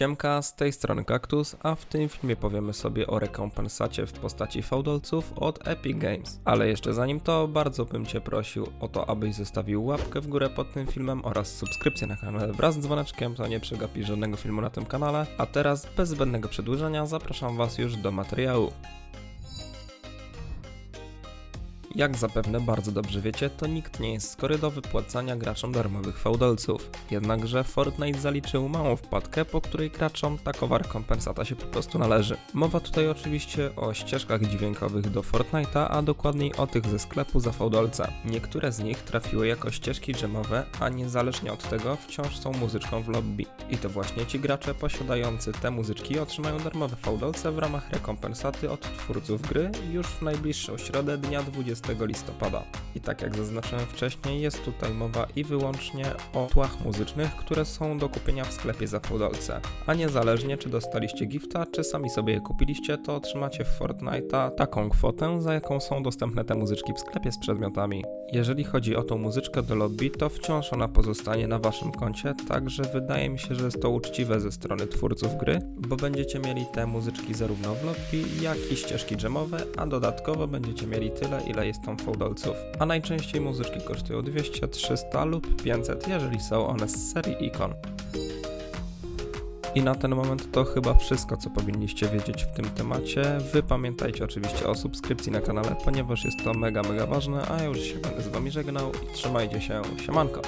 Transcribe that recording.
Siemka, z tej strony Kaktus, a w tym filmie powiemy sobie o rekompensacie w postaci fałdolców od Epic Games. Ale jeszcze zanim to, bardzo bym Cię prosił o to, abyś zostawił łapkę w górę pod tym filmem oraz subskrypcję na kanale wraz z dzwoneczkiem, to nie przegapisz żadnego filmu na tym kanale. A teraz, bez zbędnego przedłużenia, zapraszam Was już do materiału. Jak zapewne bardzo dobrze wiecie, to nikt nie jest skory do wypłacania graczom darmowych fałdolców. Jednakże Fortnite zaliczył małą wpadkę, po której graczom takowa rekompensata się po prostu należy. Mowa tutaj oczywiście o ścieżkach dźwiękowych do Fortnite'a, a dokładniej o tych ze sklepu za fałdolce. Niektóre z nich trafiły jako ścieżki dżemowe, a niezależnie od tego wciąż są muzyczką w lobby. I to właśnie ci gracze posiadający te muzyczki otrzymają darmowe fałdolce w ramach rekompensaty od twórców gry już w najbliższą środę dnia 20 listopada. I tak jak zaznaczyłem wcześniej, jest tutaj mowa i wyłącznie o tłach muzycznych, które są do kupienia w sklepie za fałdolce. A niezależnie czy dostaliście gifta, czy sami sobie je kupiliście, to otrzymacie w Fortnite'a taką kwotę, za jaką są dostępne te muzyczki w sklepie z przedmiotami. Jeżeli chodzi o tą muzyczkę do lobby, to wciąż ona pozostanie na waszym koncie, także wydaje mi się, że jest to uczciwe ze strony twórców gry, bo będziecie mieli te muzyczki zarówno w lobby, jak i ścieżki dżemowe, a dodatkowo będziecie mieli tyle, ile tam fałdolców. A najczęściej muzyczki kosztują 200, 300 lub 500, jeżeli są one z serii Icon. I na ten moment to chyba wszystko, co powinniście wiedzieć w tym temacie. Wy pamiętajcie oczywiście o subskrypcji na kanale, ponieważ jest to mega, mega ważne, a ja już się będę z wami żegnał i trzymajcie się, siemanko!